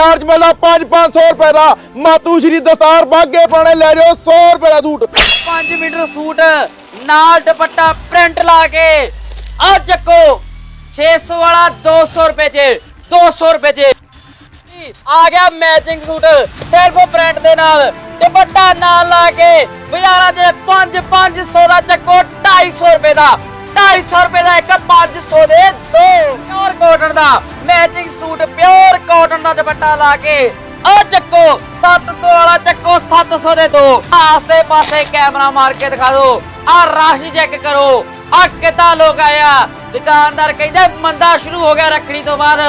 ਬਾਜ਼ਾਰ 'ਚ ਮਿਲਦਾ 5-500 ਰੁਪਏ ਦਾ। ਮਾਤੂ ਸ਼੍ਰੀ ਦਸਤਾਰ ਬਾਗੇ ਪਾਣੇ ਲੈ ਜਾਓ 100 ਰੁਪਏ ਦਾ ਸੂਟ। 5 ਮੀਟਰ ਸੂਟ, ਨਾਲ ਦੁਪੱਟਾ ਪ੍ਰਿੰਟ ਲਾ ਕੇ ਆ ਚੱਕੋ 600 ਵਾਲਾ 200 ਰੁਪਏ 'ਚ 200 ਰੁਪਏ 'ਚ। ਆ ਗਿਆ ਮੈਚਿੰਗ ਸੂਟ, ਸਿਰਫ ਪ੍ਰਿੰਟ ਦੇ ਨਾਲ। ਦੁਪੱਟਾ ਨਾਲ ਲਾ ਕੇ, ਬਾਜ਼ਾਰਾਂ 'ਚ 5 500 ਦਾ ਚੱਕੋ 250 ਰੁਪਏ ਦਾ। 250 ਰੁਪਏ ਦਾ ਇੱਕ 500 ਦੇ ਦੋ ਪਿਓਰ ਕਾਟਨ ਦਾ। ਮੈਚਿੰਗ ਸੂਟ ਪਿਓਰ ਕਾਟਨ ਦਾ ਦੁਪੱਟਾ ਲਾ ਕੇ। ਆ ਚੱਕੋ 700 ਵਾਲਾ ਚੱਕੋ 700 ਦੇ ਦੋ। ਆਸੇ ਪਾਸੇ ਕੈਮਰਾ ਮਾਰ ਕੇ ਦਿਖਾ ਦਿਓ। ਆ ਰਾਸ਼ੀ ਚੈੱਕ ਕਰੋ। ਆ ਕਿੱਦਾਂ ਲੋਕ ਆਇਆ ਦੁਕਾਨਦਾਰ ਕਹਿੰਦੇ, ਮੰਦਾ ਸ਼ੁਰੂ ਹੋ ਗਿਆ ਰੱਖੜੀ ਤੋਂ ਬਾਅਦ।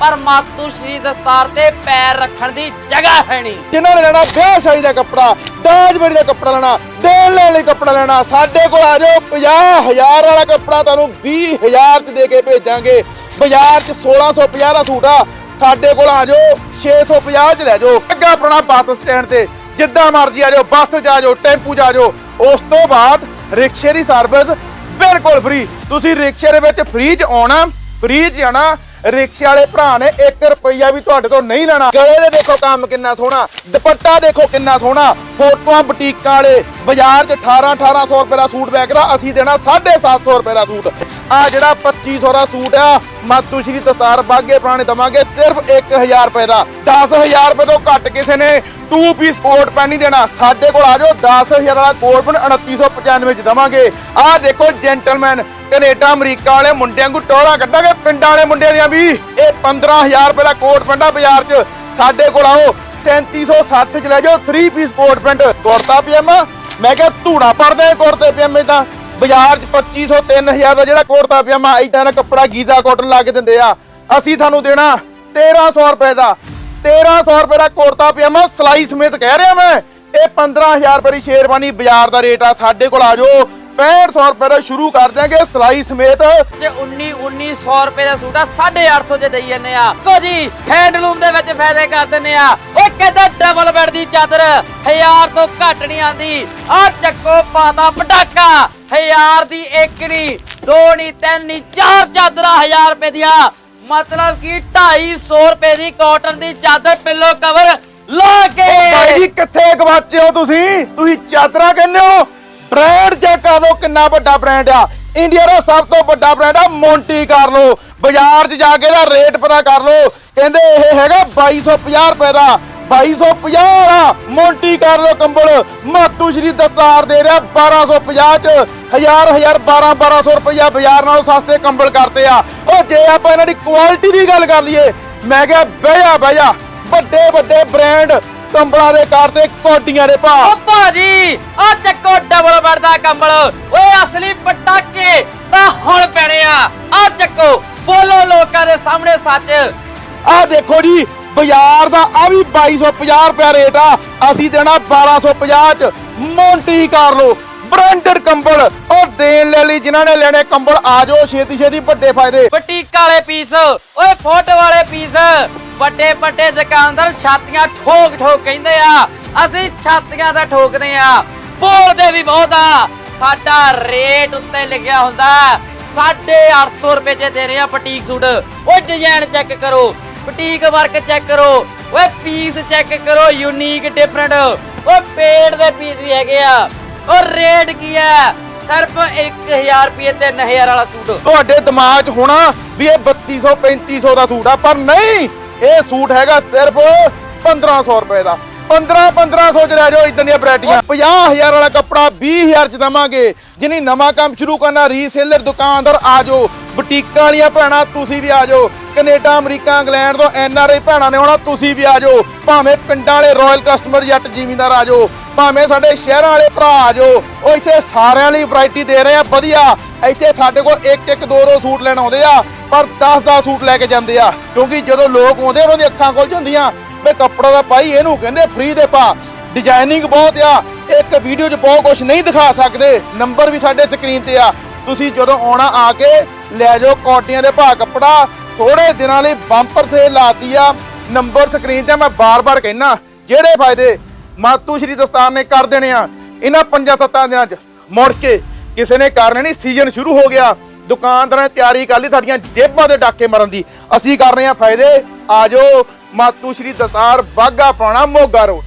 ਪਰ ਮਾਤੂ ਸ਼੍ਰੀ ਦਸਤਾਰ ਤੇ ਪੈਰ ਰੱਖਣ ਦੀ ਜਗ੍ਹਾ ਹੈ ਨਹੀਂ। ਜਿਨ੍ਹਾਂ ਨੇ ਲੈਣਾ ਵਿਆਹ ਸ਼ਾਦੀ ਦਾ ਕੱਪੜਾ ਦਾਜ ਬੜੀ ਦਾ ਕੱਪੜਾ ਲੈਣਾ, ਦੇਣ ਲੈਣ ਲਈ ਕੱਪੜਾ ਲੈਣਾ, ਸਾਡੇ ਕੋਲ ਆ ਜਾਓ 50000 ਵਾਲਾ ਕੱਪੜਾ ਤੁਹਾਨੂੰ 20000 ਚ ਦੇ ਕੇ ਭੇਜਾਂਗੇ। ਬਾਜ਼ਾਰ ਚ 1650 ਦਾ ਸੂਟ ਆ, ਸਾਡੇ ਕੋਲ ਆ ਜਾਓ 650 ਚ ਲੈ ਜਾਓ। ਅੱਗਾ ਪੁਰਾਣਾ ਬੱਸ ਸਟੈਂਡ ਤੇ, ਜਿੱਦਾਂ ਮਰਜ਼ੀ ਆ ਜਾਓ, ਬੱਸ 'ਚ ਆ ਜਾਓ, ਟੈਂਪੂ 'ਚ ਆ ਜਾਓ, ਉਸ ਤੋਂ ਬਾਅਦ ਰਿਕਸ਼ੇ ਦੀ ਸਰਵਿਸ ਬਿਲਕੁਲ ਫ੍ਰੀ ਤੁਸੀਂ ਰਿਕਸ਼ੇ ਦੇ ਵਿੱਚ ਫ੍ਰੀ 'ਚ ਆਉਣਾ ਫ੍ਰੀ 'ਚ ਜਾਣਾ ਰਿਕਸ਼ੇ ਵਾਲੇ ਭਰਾ ਨੇ 1 ਰੁਪਈਆ ਵੀ ਤੁਹਾਡੇ ਤੋਂ ਨਹੀਂ ਲੈਣਾ। ਗਲੇ ਦੇ ਦੇਖੋ ਕੰਮ ਕਿੰਨਾ ਸੋਹਣਾ, ਦੁਪੱਟਾ ਦੇਖੋ ਕਿੰਨਾ ਸੋਹਣਾ, ਫੋਟੋਆਂ ਬੁਟੀਕਾਂ ਵਾਲੇ, ਬਾਜ਼ਾਰ 'ਚ 18 1800 ਰੁਪਏ ਦਾ ਸੂਟ ਵੇਚਦਾ ਅਸੀਂ ਦੇਣਾ 750 ਰੁਪਏ ਦਾ ਸੂਟ। ਆ ਜਿਹੜਾ 2500 ਦਾ ਸੂਟ ਆ, ਮਾਤੂ ਸ਼੍ਰੀ ਦਸਤਾਰ ਬਾਗੇ ਪੁਰਾਣੇ ਦਵਾਂਗੇ, ਸਿਰਫ 1000 ਰੁਪਏ ਦਾ 10000 ਰੁਪਏ ਤੋਂ ਘੱਟ ਕਿਸੇ ਨੇ 2 ਪੀਸ ਕੋਟ ਪੈਨ ਨਹੀਂ ਦੇਣਾ। ਸਾਡੇ ਕੋਲ ਆ ਜਾਓ 10000 ਵਾਲਾ ਕੋਟ ਪੈਨ 2995 ਚ ਦਵਾਂਗੇ। ਆਹ ਦੇਖੋ ਜੈਂਟਲਮੈਨ ਕੈਨੇਡਾ, ਅਮਰੀਕਾ ਵਾਲੇ ਮੁੰਡਿਆਂ ਨੂੰ ਟੋਰਾ ਕੱਢਾਂਗੇ, ਪਿੰਡਾਂ ਵਾਲੇ ਮੁੰਡਿਆਂ ਦੀਆਂ ਵੀ। ਇਹ 15000 ਰੁਪਏ ਦਾ ਕੋਟ ਪੈਂਟਾ ਬਾਜ਼ਾਰ 'ਚ। ਸਾਡੇ ਕੋਲ ਆਓ 3760 ਚ ਲੈ ਜਾਓ 3 ਪੀਸ ਕੋਟ ਪੈਂਟ ਕੁੜਤਾ ਪਜਾਮਾ, ਮੈਂ ਕਿਹਾ ਧੂੜਾ ਪੜਦੇ ਕੁੜਤੇ ਪਜਾਮੇ ਤਾਂ। ਬਾਜ਼ਾਰ 'ਚ 2500 3000 ਦਾ ਜਿਹੜਾ ਕੁੜਤਾ ਪਜਾਮਾ, ਇਦਾਂ ਦਾ ਕੱਪੜਾ ਗੀਜ਼ਾ ਕਾਟਨ ਲਾ ਕੇ ਦਿੰਦੇ ਆ। ਅਸੀਂ ਤੁਹਾਨੂੰ ਦੇਣਾ 1300 ਰੁਪਏ ਦਾ। 1300 ਰੁਪਏ ਦਾ ਕੁੜਤਾ ਪਜਾਮਾ ਸਲਾਈ ਸਮੇਤ ਕਹਿ ਰਿਹਾ ਮੈਂ। ਇਹ 15000 ਰੁਪਏ ਦੀ ਸ਼ੇਰਵਾਨੀ ਬਾਜ਼ਾਰ ਦਾ ਰੇਟ ਆ, ਸਾਡੇ ਕੋਲ ਆ ਜਾਓ। 6500 ਰੁਪਏ ਦਾ ਸ਼ੁਰੂ ਕਰ ਦਿਆਂਗੇ ਸਲਾਈ ਸਮੇਤ। ਤੇ 19 1900 ਰੁਪਏ ਦਾ ਸੂਟ ਆ 850 ਚ ਦੇਈ ਜਾਂਦੇ ਆ। ਕੋ ਜੀ ਹੈਂਡਲੂਮ ਦੇ ਵਿੱਚ ਫਾਇਦੇ ਕਰ ਦਿੰਦੇ ਆ। ਓਏ ਕਹਿੰਦਾ ਡਬਲ ਬੈੱਡ ਦੀ ਚਾਦਰ 1000 ਤੋਂ ਘੱਟ ਨਹੀਂ ਆਂਦੀ ਆ ਚੱਕੋ ਪਾਤਾ ਪਟਾਕਾ 1000 ਦੀ ਇੱਕ ਨਹੀਂ, ਦੋ ਨਹੀਂ, ਤਿੰਨ ਨਹੀਂ, ਚਾਰ ਚਾਦਰਾਂ 1000 ਰੁਪਏ ਦੀਆਂ। ਮਤਲਬ ਕਿ 250 ਰੁਪਏ ਦੀ ਕਾਟਨ ਦੀ ਚਾਦਰ ਪਿੱਲੋ ਕਵਰ ਲਾ ਕੇ। ਭਾਈ ਜੀ, ਕਿੱਥੇ ਗਵਾਚੇ ਹੋ ਤੁਸੀਂ? ਤੁਸੀਂ ਚਾਦਰਾਂ ਕਹਿੰਦੇ ਹੋ? ਬ੍ਰਾਂਡ ਚੈੱਕ ਕਰ ਲਓ ਕਿੰਨਾ ਵੱਡਾ ਬ੍ਰਾਂਡ ਆ। ਇੰਡੀਆ ਦਾ ਸਭ ਤੋਂ ਵੱਡਾ ਬ੍ਰਾਂਡ ਆ ਮੌਂਟੀ ਕਰ ਲਓ ਬਾਜ਼ਾਰ 'ਚ ਜਾ ਕੇ ਦਾ ਰੇਟ ਪਤਾ ਕਰ ਲਓ। ਕਹਿੰਦੇ ਇਹ ਹੈਗਾ 2250 ਰੁਪਏ ਦਾ। 2250 ਦਾ ਮੌਂਟੀ ਕਰ ਲਓ ਕੰਬਲ। ਮਾਤੂ ਸ਼੍ਰੀ ਦਸਤਾਰ ਦੇ ਰਿਹਾ 1250 ਚ। ਹਜ਼ਾਰ ਹਜ਼ਾਰ 12 1200 ਰੁਪਇਆ ਬਾਜ਼ਾਰ ਨਾਲੋਂ ਸਸਤੇ ਕੰਬਲ ਕਰਤੇ ਆ। ਉਹ ਜੇ ਆਪਾਂ ਇਹਨਾਂ ਦੀ ਕੁਆਲਿਟੀ ਦੀ ਗੱਲ ਕਰ ਲਈਏ ਮੈਂ ਕਿਹਾ ਬਹਿ ਜਾ ਬਹਿ ਜਾ ਵੱਡੇ ਵੱਡੇ ਬ੍ਰਾਂਡ ਕੰਬਲਾਂ ਦੇ ਕਰਤੇ ਕੋਟੀਆਂ ਦੇ ਓ ਭਾਅ ਭਾਜੀ ਆ ਚੱਕੋ ਡਬਲ ਬੈੱਡ ਦਾ ਕੰਬਲ। ਓਏ ਅਸਲੀ ਪਟਾਕੇ ਤਾਂ ਹੁਣ ਪੈਣੇ ਆ। ਆ ਚੱਕੋ ਬੋਲੋ ਲੋਕਾਂ ਦੇ ਸਾਹਮਣੇ ਸੱਚ। ਆਹ ਦੇਖੋ ਜੀ ਬਾਜ਼ਾਰ ਦਾ ਆ ਵੀ 2250 ਰੁਪਿਆ ਰੇਟ ਆ। ਅਸੀਂ ਦੇਣਾ 1250 ਚ। ਮੌਂਟੀ ਕਰ ਬ੍ਰਾਂਡਡ ਕੰਬਲ, ਉਹ ਦੇਣ ਲੈ ਲਈ ਜਿਨ੍ਹਾਂ ਨੇ ਲੈਣੇ ਕੰਬਲ, ਆ ਜਾਓ ਛੇਤੀ ਛੇਤੀ ਵੱਡੇ ਫਾਇਦੇ। ਬਟੀਕ ਵਾਲੇ ਪੀਸ ਓਏ ਫੋਟੋ ਵਾਲੇ ਪੀਸ ਵੱਡੇ ਵੱਡੇ ਦੁਕਾਨਦਾਰ ਛਾਤੀਆਂ ਠੋਕ ਠੋਕ ਕਹਿੰਦੇ ਆ। ਅਸੀਂ ਛਾਤੀਆਂ ਦਾ ਠੋਕਦੇ ਆ। ਬੋਲਦੇ ਵੀ ਬਹੁਤ ਆ। ਸਾਡਾ ਰੇਟ ਉੱਤੇ ਲਿਖਿਆ ਹੁੰਦਾ। 850 ਰੁਪਏ ਚ ਦੇ ਰਹੇ ਆ ਬਟੀਕ ਸੂਟ। ਉਹ ਡਿਜ਼ਾਈਨ ਚੈੱਕ ਕਰੋ। ਬਟੀਕ ਵਰਕ ਚੈੱਕ ਕਰੋ। ਓਏ ਪੀਸ ਚੈੱਕ ਕਰੋ ਯੂਨੀਕ ਡਿਫਰੈਂਟ ਓਏ ਪੇੜ ਦੇ ਪੀਸ ਵੀ ਹੈਗੇ ਆ। ਓ ਰੇਟ ਕੀ ਹੈ ਸਿਰਫ 1000 ਰੁਪਏ ਤੇ 9000 ਵਾਲਾ ਸੂਟ। ਤੁਹਾਡੇ ਦਿਮਾਗ 'ਚ ਹੋਣਾ ਵੀ ਇਹ 3200 3500 ਦਾ ਸੂਟ ਆ, ਪਰ ਨਹੀਂ, ਇਹ ਸੂਟ ਹੈਗਾ ਸਿਰਫ 1500 ਰੁਪਏ ਦਾ। 15 1500 ਚ ਲੈ ਜਾਓ ਇਦਾਂ ਦੀਆਂ ਵੈਰਾਈਟੀਆਂ। 50000 ਵਾਲਾ ਕੱਪੜਾ 20000 ਚ ਦਵਾਂਗੇ। ਜਿਹਨੀ ਨਵਾਂ ਕੰਮ ਸ਼ੁਰੂ ਕਰਨਾ ਰੀਸੇਲਰ ਦੁਕਾਨਦਾਰ ਆ ਜਾਓ। ਬੁਟੀਕਾਂ ਵਾਲੀਆਂ ਭੈਣਾਂ, ਤੁਸੀਂ ਵੀ ਆ ਜਾਓ। ਕੈਨੇਡਾ, ਅਮਰੀਕਾ, ਇੰਗਲੈਂਡ ਤੋਂ ਐਨ ਆਰ ਆਈ ਭੈਣਾਂ ਨੇ ਆਉਣਾ, ਤੁਸੀਂ ਵੀ ਆ ਜਾਓ। ਭਾਵੇਂ ਪਿੰਡਾਂ ਵਾਲੇ ਰਾਇਲ ਕਸਟਮਰ ਜੱਟ ਜ਼ਿਮੀਂਦਾਰ ਆ ਜਾਓ। ਭਾਵੇਂ ਸਾਡੇ ਸ਼ਹਿਰਾਂ ਵਾਲੇ ਭਰਾ ਆ ਜਾਓ। ਉਹ ਇੱਥੇ ਸਾਰਿਆਂ ਲਈ ਵੈਰਾਈਟੀ ਦੇ ਰਹੇ ਆ, ਵਧੀਆ। ਇੱਥੇ ਸਾਡੇ ਕੋਲ ਇੱਕ ਇੱਕ ਦੋ ਦੋ ਸੂਟ ਲੈਣ ਆਉਂਦੇ ਆ, ਪਰ 10 10 ਸੂਟ ਲੈ ਕੇ ਜਾਂਦੇ ਆ। ਕਿਉਂਕਿ ਜਦੋਂ ਲੋਕ ਆਉਂਦੇ ਉਹਨਾਂ ਦੀਆਂ ਅੱਖਾਂ ਖੁੱਲ ਜਾਂਦੀਆਂ। ਵੀ ਕੱਪੜਾ ਦਾ ਪਾਈ ਇਹਨੂੰ ਕਹਿੰਦੇ ਫ੍ਰੀ ਦੇ ਪਾ ਡਿਜ਼ਾਈਨਿੰਗ ਬਹੁਤ ਆ। ਇੱਕ ਵੀਡੀਓ 'ਚ ਬਹੁਤ ਕੁਝ ਨਹੀਂ ਦਿਖਾ ਸਕਦੇ। ਨੰਬਰ ਵੀ ਸਾਡੇ ਸਕਰੀਨ ਤੇ ਆ। ਤੁਸੀਂ ਜਦੋਂ ਆਉਣਾ ਆ ਕੇ, ਲੈ ਜਾਓ ਕੋਟੀਆਂ ਦੇ ਭਾਅ ਕੱਪੜਾ। ਥੋੜੇ ਦਿਨਾਂ ਲਈ ਬੰਪਰ ਸੇਲ ਲਾਤੀ ਆ। ਨੰਬਰ ਸਕਰੀਨ ਤੇ ਮੈਂ ਬਾਰ-ਬਾਰ ਕਹਿਣਾ ਜਿਹੜੇ ਫਾਇਦੇ ਮਾਤੂ ਸ਼੍ਰੀ ਦਸਤਾਰ ਨੇ ਕਰ ਦੇਣੇ ਆ, ਇਹਨਾਂ 5-7 ਦਿਨਾਂ 'ਚ। ਮੁੜ ਕੇ ਕਿਸੇ ਨੇ ਕਰਨੇ ਨਹੀਂ ਸੀਜ਼ਨ ਸ਼ੁਰੂ ਹੋ ਗਿਆ। ਦੁਕਾਨਦਾਰਾਂ ਨੇ ਤਿਆਰੀ ਕਰ ਲਈ, ਸਾਡੀਆਂ ਜੇਬਾਂ ਦੇ ਡਾਕੇ ਮਰਨ ਦੀ। ਅਸੀਂ ਕਰ ਰਹੇ ਆ ਫਾਇਦੇ। ਆ ਜਾਓ ਮਾਤੂ ਸ਼੍ਰੀ ਦਤਾਰ ਬਾਗਾ ਪਾਉਣਾ ਮੋਗਾ ਰੋਡ।